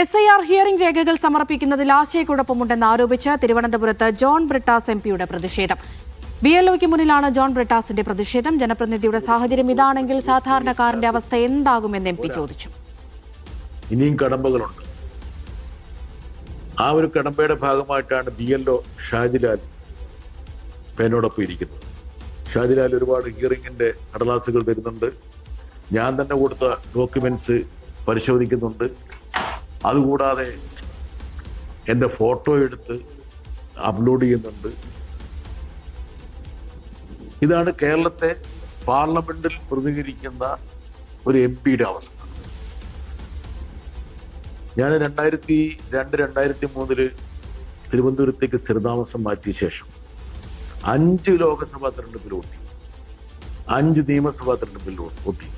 S I R hearing രേഖകൾ സമർപ്പിക്കുന്നതിൽ ആശയക്കുഴപ്പമുണ്ടെന്ന് ആരോപിച്ച് തിരുവനന്തപുരത്ത് ജോൺ ബ്രിട്ടാസ് എം പിയുടെ പ്രതിഷേധം. ബി എൽ ഒക്ക് മുന്നിലാണ് ജോൺ ബ്രിട്ടാസിന്റെ പ്രതിഷേധം. ജനപ്രതിനിധിയുടെ സാഹചര്യം ഇതാണെങ്കിൽ സാധാരണക്കാരന്റെ അവസ്ഥ എന്താകുമെന്ന് എം പി ചോദിച്ചു. ഇനിയും കടമ്പകളുണ്ട്. ആ ഒരു കടമ്പയുടെ ഭാഗമായിട്ടാണ് ബി എൽ ഒ ഷാജിലാൽ എന്നോടൊപ്പം ഇരിക്കുന്നത്. ഷാജിലാൽ ഒരുപാട് ഹിയറിംഗിന്റെ കടലാസുകൾ തരുന്നുണ്ട്. ഞാൻ തന്നെ കൊടുത്ത ഡോക്യുമെന്റ്സ് പരിശോധിക്കുന്നുണ്ട്. അതുകൂടാതെ എന്റെ ഫോട്ടോ എടുത്ത് അപ്ലോഡ് ചെയ്യുന്നുണ്ട്. ഇതാണ് കേരളത്തെ പാർലമെന്റിൽ പ്രതികരിക്കുന്ന ഒരു എം പിയുടെ അവസ്ഥ. ഞാൻ രണ്ടായിരത്തി രണ്ട് രണ്ടായിരത്തി മൂന്നിൽ തിരുവനന്തപുരത്തേക്ക് സ്ഥിരതാമസം മാറ്റിയ ശേഷം അഞ്ച് ലോക്സഭാ തെരഞ്ഞെടുപ്പിൽ വോട്ടി അഞ്ച് നിയമസഭാ തെരഞ്ഞെടുപ്പിൽ വോട്ടി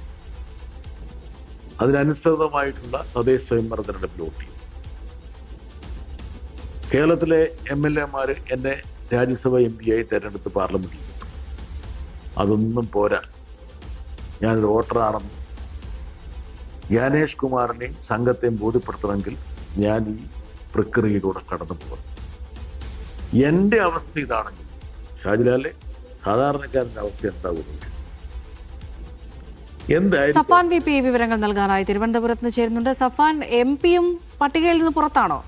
അതിനനുസൃതമായിട്ടുള്ള തദ്ദേശ സ്വയംഭരണ തെരഞ്ഞെടുപ്പിൽ ചെയ്യും കേരളത്തിലെ എം എൽ എമാർ എന്നെ രാജ്യസഭ എം പി ആയി തെരഞ്ഞെടുത്ത് പാർലമെന്റിൽ അതൊന്നും പോരാ. ഞാനൊരു വോട്ടറാണെന്ന് ജ്ഞാനേഷ് കുമാറിനെയും സംഘത്തെയും ബോധ്യപ്പെടുത്തണമെങ്കിൽ ഞാൻ ഈ പ്രക്രിയയിലൂടെ കടന്നു പോകും എന്റെ അവസ്ഥ ഇതാണെങ്കിൽ ഷാജിലാലെ സാധാരണക്കാരന്റെ അവസ്ഥ എന്താകുന്നു സഫാൻ വി പി വിവരങ്ങൾ നൽകാനായി തിരുവനന്തപുരത്ത് ചേരുന്നുണ്ട്. സഫാൻ എം പിയും പട്ടികയിൽ നിന്ന് പുറത്താണോ?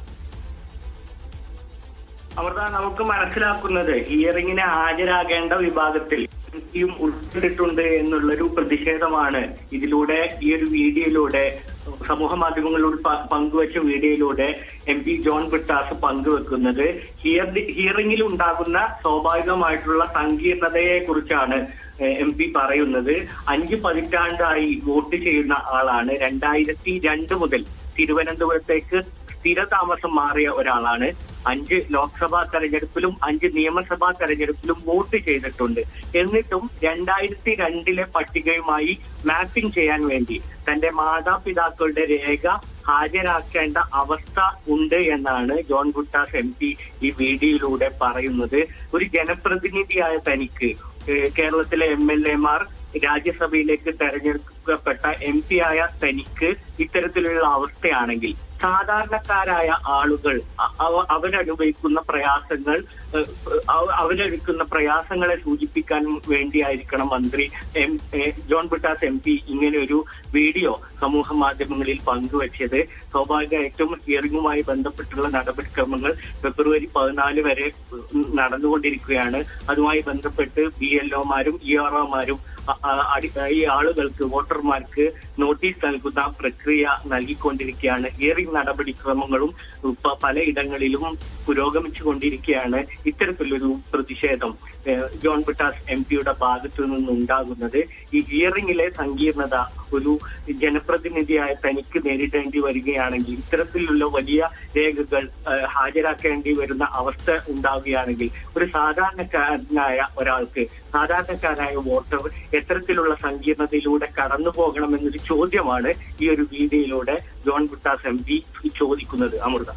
അമൃത നമുക്ക് മനസ്സിലാക്കുന്നത് ഹിയറിങ്ങിന് ഹാജരാകേണ്ട വിഭാഗത്തിൽ യും ഉൾപ്പെട്ടിട്ടുണ്ട് എന്നുള്ളൊരു പ്രതിഷേധമാണ് ഇതിലൂടെ ഈ ഒരു വീഡിയോയിലൂടെ സമൂഹ മാധ്യമങ്ങളിലൂടെ പങ്കുവച്ച വീഡിയോയിലൂടെ എം പി ജോൺ ബിട്ടാസ് പങ്കുവെക്കുന്നത്. ഹിയർ ഹിയറിംഗിൽ ഉണ്ടാകുന്ന സ്വാഭാവികമായിട്ടുള്ള സങ്കീർണതയെ കുറിച്ചാണ് എം പി പറയുന്നത്. അഞ്ച് പതിറ്റാണ്ടായി വോട്ട് ചെയ്യുന്ന ആളാണ്. രണ്ടായിരത്തി രണ്ട് മുതൽ തിരുവനന്തപുരത്തേക്ക് സ്ഥിരതാമസം മാറിയ ഒരാളാണ്. അഞ്ച് ലോക്സഭാ തെരഞ്ഞെടുപ്പിലും അഞ്ച് നിയമസഭാ തെരഞ്ഞെടുപ്പിലും വോട്ട് ചെയ്തിട്ടുണ്ട്. എന്നിട്ടും രണ്ടായിരത്തി രണ്ടിലെ പട്ടികയുമായി മാപ്പിംഗ് ചെയ്യാൻ വേണ്ടി തന്റെ മാതാപിതാക്കളുടെ രേഖ ഹാജരാക്കേണ്ട അവസ്ഥ ഉണ്ട് എന്നാണ് ജോൺ ഗുട്ടാസ് എം പി ഈ വീഡിയോയിലൂടെ പറയുന്നത്. ഒരു ജനപ്രതിനിധിയായ തനിക്ക് കേരളത്തിലെ എം എൽ എമാർ രാജ്യസഭയിലേക്ക് തെരഞ്ഞെടുക്കപ്പെട്ട എം പി ആയ തനിക്ക് ഇത്തരത്തിലുള്ള അവസ്ഥയാണെങ്കിൽ സാധാരണക്കാരായ ആളുകൾ അവരനുഭവിക്കുന്ന പ്രയാസങ്ങൾ ഏഹ്, അവ- അവരനുഭവിക്കുന്ന പ്രയാസങ്ങളെ സൂചിപ്പിക്കാൻ വേണ്ടിയായിരിക്കണം മന്ത്രി M John Brittas M P ഇങ്ങനെ ഒരു വീഡിയോ സമൂഹ മാധ്യമങ്ങളിൽ പങ്കുവച്ചത്. സ്വാഭാവികമായിട്ടും ഹിയറിംഗുമായി ബന്ധപ്പെട്ടുള്ള നടപടിക്രമങ്ങൾ ഫെബ്രുവരി പതിനാല് വരെ നടന്നുകൊണ്ടിരിക്കുകയാണ്. അതുമായി ബന്ധപ്പെട്ട് ബി എൽ ഒമാരും ഇ ആർ ഒമാരും ഈ ആളുകൾക്ക് വോട്ടർമാർക്ക് നോട്ടീസ് നൽകുന്ന പ്രക്രിയ നൽകിക്കൊണ്ടിരിക്കുകയാണ്. ഹിയറിംഗ് നടപടിക്രമങ്ങളും പലയിടങ്ങളിലും പുരോഗമിച്ചു കൊണ്ടിരിക്കുകയാണ് ഇത്തരത്തിലൊരു പ്രതിഷേധം ജോൺ ബിട്ടാസ് എം പിയുടെ ഭാഗത്തു നിന്നുണ്ടാകുന്നത്. ഈ ഹിയറിംഗിലെ സങ്കീർണത ഒരു ജനപ്രതിനിധിയായ തനിക്ക് നേരിടേണ്ടി വരികയാണെങ്കിൽ ഇത്തരത്തിലുള്ള വലിയ രേഖകൾ ഹാജരാക്കേണ്ടി വരുന്ന അവസ്ഥ ഉണ്ടാവുകയാണെങ്കിൽ ഒരു സാധാരണക്കാരനായ ഒരാൾക്ക് സാധാരണക്കാരായ വോട്ടർ എത്തരത്തിലുള്ള സങ്കീർണതയിലൂടെ കടന്നു പോകണമെന്നൊരു ചോദ്യമാണ് ഈ ഒരു വീഡിയോയിലൂടെ ജോൺ ബുട്ടാസ് എം പി ചോദിക്കുന്നത്. അമൃത.